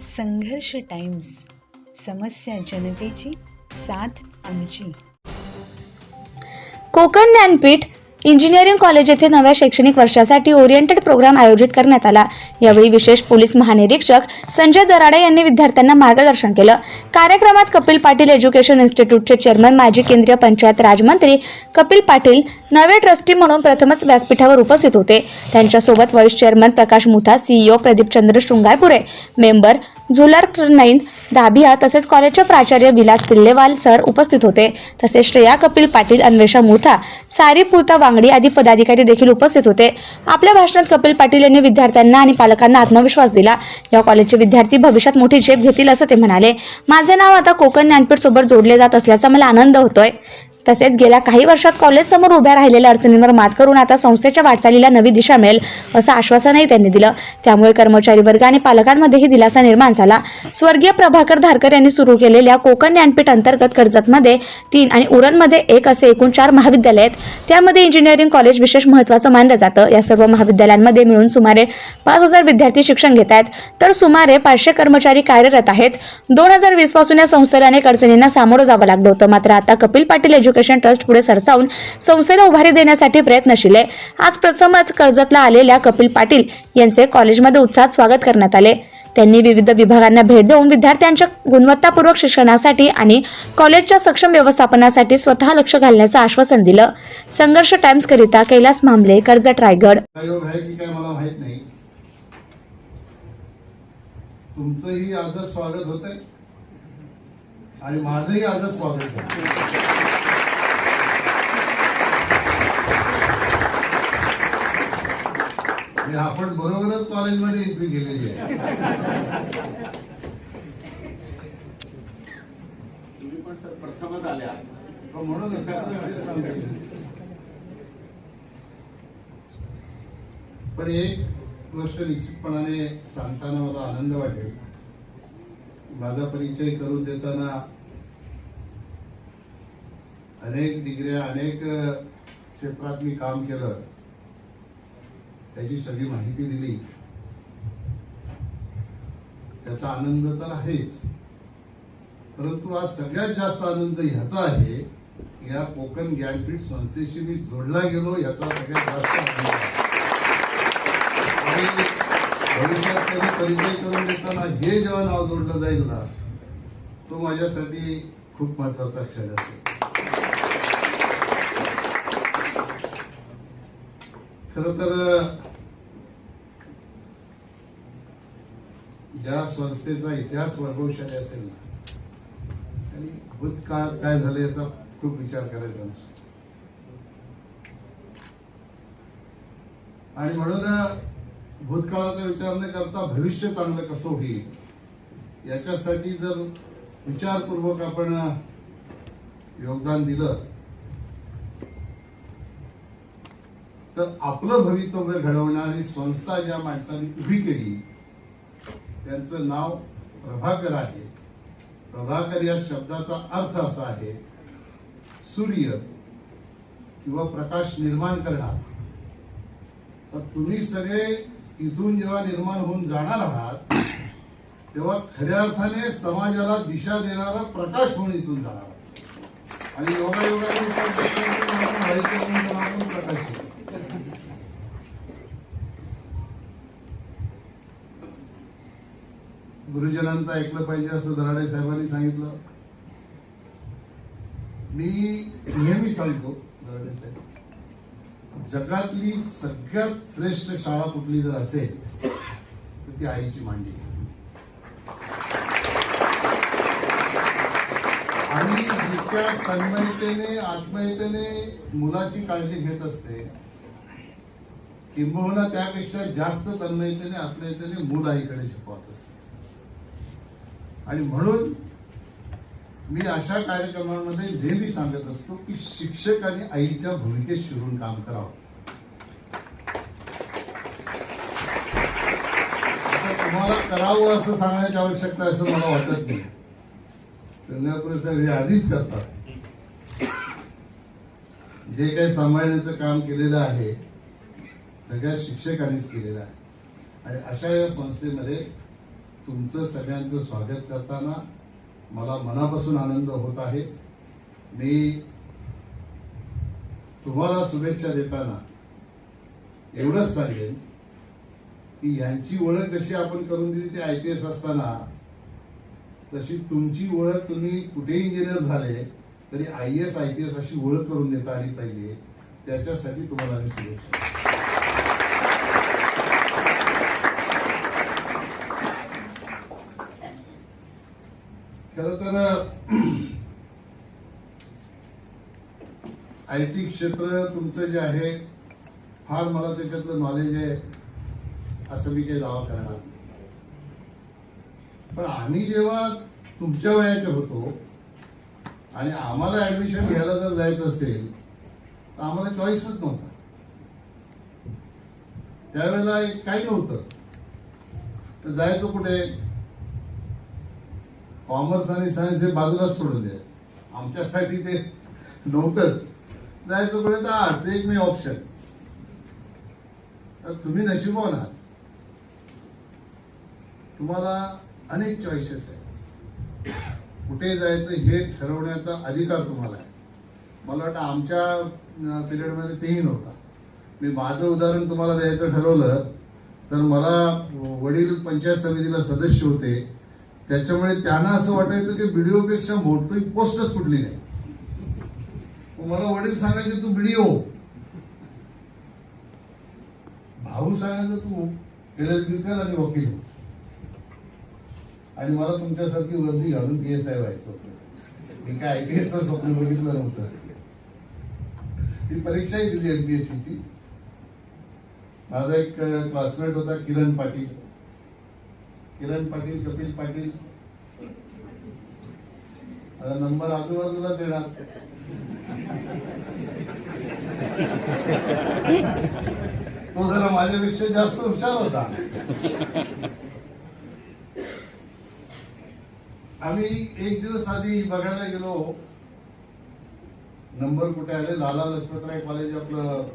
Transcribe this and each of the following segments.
संघर्ष टाइम्स समस्या जनतेची साथ आमची. कोकण ज्ञानपीठ इंजिनिअरिंग कॉलेज येथे नव्या शैक्षणिक वर्षासाठी ओरिएंटेड प्रोग्राम आयोजित करण्यात आला. यावेळी विशेष पोलीस महानिरीक्षक संजय दराडे यांनी विद्यार्थ्यांना मार्गदर्शन केलं. कार्यक्रमात कपिल पाटील एज्युकेशन इन्स्टिट्यूटचे चेअरमन माजी केंद्रीय पंचायत राजमंत्री कपिल पाटील नवे ट्रस्टी म्हणून प्रथमच व्यासपीठावर उपस्थित होते. त्यांच्यासोबत vice chairman Prakash Mutha CEO Pradeep Chandra Shringarpure member झुलर नाईन दाभिया तसेच कॉलेजचे प्राचार्य विलास पिल्लेवाल सर उपस्थित होते. तसेच श्रेया कपिल पाटील अन्वेषा मुथा सारी पुता वांगडी आदी पदाधिकारी देखील उपस्थित होते. आपल्या भाषणात कपिल पाटील यांनी विद्यार्थ्यांना आणि पालकांना आत्मविश्वास दिला. या कॉलेजचे विद्यार्थी भविष्यात मोठी झेप घेतील असं ते म्हणाले. माझे नाव आता कोकण ज्ञानपीठ सोबत जोडले जात असल्याचा मला आनंद होतोय. तसेच गेल्या काही वर्षात कॉलेज समोर उभ्या राहिलेल्या अडचणींवर मात करून आता संस्थेच्या वाटचालीला नवी दिशा मिळेल असं आश्वासनही त्यांनी दिलं. त्यामुळे कर्मचारी वर्ग आणि पालकांमध्येही दिलासा निर्माण झाला. स्वर्गीय प्रभाकर धारकर यांनी सुरू केलेल्या कोकण ज्ञानपीठ अंतर्गत कर्जतमध्ये तीन आणि उरणमध्ये एक असे एकूण चार महाविद्यालय आहेत. त्यामध्ये इंजिनिअरिंग कॉलेज विशेष महत्त्वाचं मानलं जातं. या सर्व महाविद्यालयांमध्ये मिळून सुमारे पाच हजार विद्यार्थी शिक्षण घेत आहेत. तर सुमारे पाचशे कर्मचारी कार्यरत आहेत. दोन हजार वीसपासून या संस्थेला अनेक अडचणींना सामोरं जावं लागलं होतं. मात्र आता कपिल पाटील एज्युकेशन ट्रस्ट पुढे सरसावून संस्थेला उभारी देण्यासाठी प्रयत्नशील आहे. आज प्रथमच कर्जतला आलेल्या कपिल पाटील यांचे कॉलेजमध्ये उत्साहात स्वागत करण्यात आले. त्यांनी विविध विभागांना भेट देऊन विद्यार्थ्यांच्या गुणवत्तापूर्वक शिक्षणासाठी आणि कॉलेजच्या सक्षम व्यवस्थापनासाठी स्वतः लक्ष घालण्याचं आश्वासन दिलं. संघर्ष टाइम्स करिता कैलास मामले कर्जत रायगड. तुमचंही आजच स्वागत होत आणि माझंही आजच स्वागत होत आपण बरोबरच कॉलेजमध्ये एंट्री केलेली आहे. तुम्ही पण सर प्रथमच हो. पण एक गोष्ट निश्चितपणाने सांगताना मला आनंद वाटेल. माझा परिचय करून देताना अनेक डिग्र्या अनेक क्षेत्रात मी काम केलं. त्याची सगळी माहिती दिली. त्याचा आनंद तर आहेच. परंतु आज सगळ्यात जास्त आनंद ह्याचा आहे या कोकण ज्ञानपीठ संस्थेशी मी जोडला गेलो याचा सगळ्यात जास्त आनंद आणि भविष्यात कधी परिचय करून देताना हे जेव्हा नाव जोडलं जाईल ना तो माझ्यासाठी खूप महत्त्वाचा क्षण असेल. खर तर ज्या संस्थेचा इतिहास वैभवशाली असेल ना आणि भूतकाळात काय झालं याचा खूप विचार करायचा नसतो आणि म्हणून भूतकाळाचा विचार न करता भविष्य चांगलं कसं होईल याच्यासाठी जर विचारपूर्वक आपण योगदान दिलं तर आपलं भवितव्य घडवणारी संस्था ज्या माणसाने उभी केली त्यांचं नाव प्रभाकर आहे. प्रभाकर या शब्दाचा अर्थ असा आहे सूर्य किंवा प्रकाश निर्माण करणार. तर तुम्ही सगळे इथून जेव्हा निर्माण होऊन जाणार आहात तेव्हा खऱ्या अर्थाने समाजाला दिशा देणारा प्रकाश होऊन इथून जाणार आणि योगायोगाने तर व्हायचं प्रकाश आहे. गुरुजनांचं ऐकलं पाहिजे असं दराडे साहेबांनी सांगितलं. मी नेहमी सांगतो दराडे साहेब जगातली सगळ्यात श्रेष्ठ शाळा कुठली जर असेल तर ती आईची मांडी. आणि जितक्या तन्मयतेने आत्मयतेने मुलाची काळजी घेत असते किंबहुना त्यापेक्षा जास्त तन्मयतेने आत्मयतेने मूल आईकडे शिकवत असते. आणि म्हणून मी अशा कार्यक्रमांमध्ये नेहमी सांगत असतो की शिक्षकांनी आईच्या भूमिकेत शिरून काम करावं. तुम्हाला करावं असं सांगण्याची आवश्यकता असं मला वाटत नाही. चंद्रपूर साहेब हे आधीच करतात. जे काही सांभाळण्याचं काम केलेलं आहे सगळ्या शिक्षकांनीच केलेलं आहे. आणि अशा या संस्थेमध्ये तुमचं सगळ्यांचं स्वागत करताना मला मनापासून आनंद होत आहे. मी तुम्हाला शुभेच्छा देताना एवढंच सांगेन की यांची ओळख जशी आपण करून दिली ते आय पी एस असताना तशी तुमची ओळख तुम्ही कुठे इंजिनियर झाले तरी I S I P S अशी ओळख करून देता आली पाहिजे. त्याच्यासाठी तुम्हाला आम्ही शुभेच्छा खर तर आय टी क्षेत्र तुमचं जे आहे फार मला त्याच्यातलं नॉलेज आहे असं मी काही दावा करणार पण आम्ही जेव्हा तुमच्या वयाचे होतो आणि आम्हाला ऍडमिशन घ्यायला जर जायचं असेल तर आम्हाला चॉईसच नव्हता. त्यावेळेला एक काही नव्हतं. तर जायचं कुठे? कॉमर्स आणि सायन्स हे बाजूलाच सोडून द्या. आमच्यासाठी ते नव्हतंच. जायचं कुठे तर आर्ट्स एक मी ऑप्शन तर तुम्ही नशिबवान आहात तुम्हाला अनेक चॉईसेस आहेत. कुठे जायचं हे ठरवण्याचा अधिकार तुम्हाला आहे. मला वाटतं आमच्या पिरियडमध्ये तेही नव्हता. मी माझं उदाहरण तुम्हाला द्यायचं ठरवलं तर मला वडील पंचायत समितीला सदस्य होते. त्याच्यामुळे त्यांना असं वाटायचं की बीडीओ पेक्षा मोठी पोस्टच कुठली नाही. मला वडील सांगायचे तू बीडीओ भाऊ सांगायचं तू एल कर आणि वकील. हो. आणि मला तुमच्यासारखी वर्दी घालून पी एस आय व्हायचं होतं. मी काय आयपीएसचं स्वप्न बघितलं नव्हतं. मी परीक्षाही दिली एमपीएससीची माझा एक क्लासमेट होता किरण पाटील. किरण पाटील कपिल पाटील. आता नंबर आजूबाजूला देणार तो जरा माझ्यापेक्षा जास्त हुशार होता. आम्ही एक दिवस आधी बघायला गेलो. नंबर कुठे आले? लाला लजपतराय कॉलेज आपलं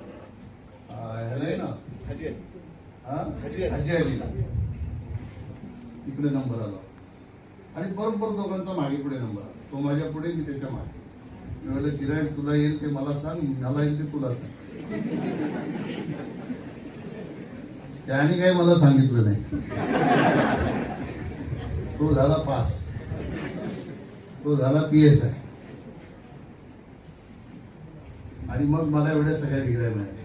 ह्याला आहे ना? हा? हाजी अलीला तिकडे नंबर आला. आणि बरोबर दोघांचा मागे पुढे नंबर आला. तो माझ्या पुढे मी त्याच्यामागे. म्हणाले किरण तुला येईल ते मला सांग मला येईल ते तुला सांग. त्याने काही मला सांगितलं नाही. तो झाला पास. तो झाला पी एस आय. आणि मग मला एवढ्या सगळ्या डिग्र्या मिळाल्या.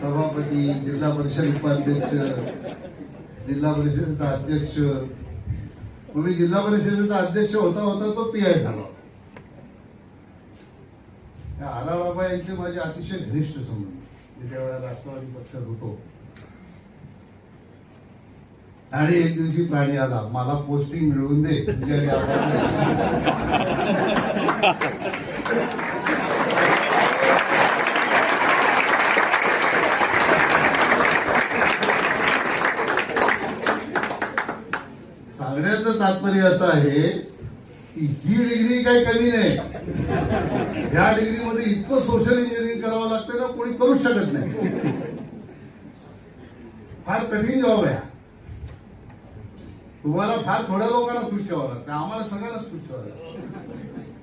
सभापती जिल्हा परिषद उपाध्यक्ष जिल्हा परिषदेचा अध्यक्ष मग मी जिल्हा परिषदेचा अध्यक्ष होता होता तो पी आय झाला आला आलाबाबा यांचे माझे अतिशय घनिष्ठ संबंध मी त्यावेळेला राष्ट्रवादी पक्षात होतो. आणि एक दिवशी प्राणी आला मला पोस्टिंग मिळवून दे. म्हणजे तात्पर्य असं आहे की ही डिग्री काही कमी नाही. या डिग्रीमध्ये इतकं सोशल इंजिनिअरिंग करावं लागतं ना कोणी करू शकत नाही. फार कठीण जॉब आहे तुम्हाला फार थोड्या लोकांना खुश ठेवावं लागतं. आम्हाला सगळ्यांनाच खुश ठेवावं लागतं.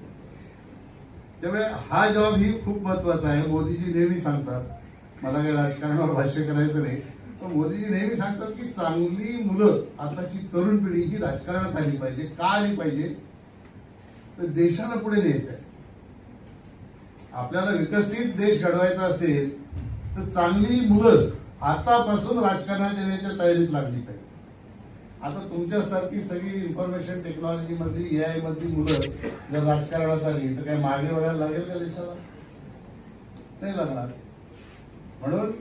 त्यामुळे हा जॉब ही खूप महत्त्वाचा आहे. मोदीजी नेहमी सांगतात मला काही राजकारणावर भाष्य करायचं नाही. तर मोदीजी नेहमी सांगतात की चांगली मुलं आताची तरुण पिढी ही राजकारणात आली पाहिजे का आली पाहिजे? तर देशाला पुढे न्यायचं आहे आपल्याला विकसित देश घडवायचा असेल तर चांगली मुलं आतापासून राजकारणात येण्याच्या तयारीत लागली पाहिजे. आता तुमच्यासारखी सगळी इन्फॉर्मेशन टेक्नॉलॉजी मधली ए आय मधली मुलं जर राजकारणात आली तर काय मागे वळायला लागेल का देशाला? नाही लागणार. म्हणून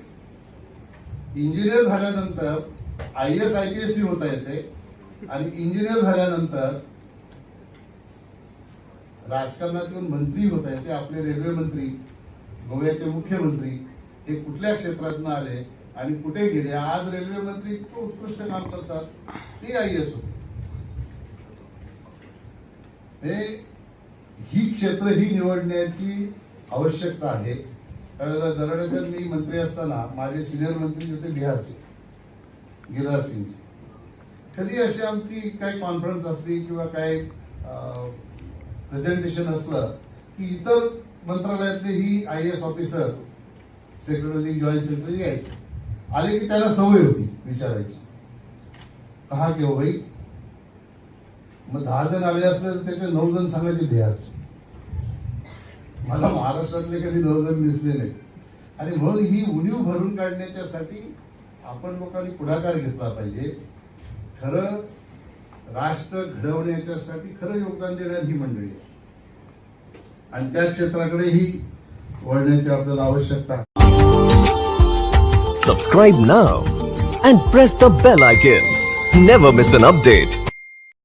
इंजिनियर झाल्यानंतर I S I P S C होता येते आणि इंजिनियर झाल्यानंतर राजकारणात येऊन मंत्री होता येते. आपले रेल्वे मंत्री गोव्याचे मुख्यमंत्री हे कुठल्या क्षेत्रातनं आले आणि कुठे गेले? आज रेल्वे मंत्री इतकं उत्कृष्ट काम करतात. ते आय एस होते. हे ही क्षेत्र ही निवडण्याची आवश्यकता आहे. कारण दरवेळेस मी मंत्री असताना माझे सिनियर मंत्री होते. बिहारचे गिरिराज सिंग. कधी अशी आमची काही कॉन्फरन्स असली किंवा काय प्रेझेंटेशन असलं की इतर मंत्रालयातले ही I S officer secretary joint secretary आहेत. आले की त्याला सवय होती विचारायची. कहा की हो भाई? मग दहा जण आले असले तर त्याचे नऊ जण सांगायचे बिहारचे. मला महाराष्ट्रातले कधी नऊ दिसले नाही आणि म्हणून ही उणीव भरून काढण्याच्यासाठी आपण लोकांनी पुढाकार घेतला पाहिजे. खरं राष्ट्र घडवण्याच्यासाठी खरं योगदान देणार ही मंडळी आहे. आणि त्या क्षेत्राकडेही वळण्याची आपल्याला आवश्यकता subscribe now and press the bell icon never miss an update.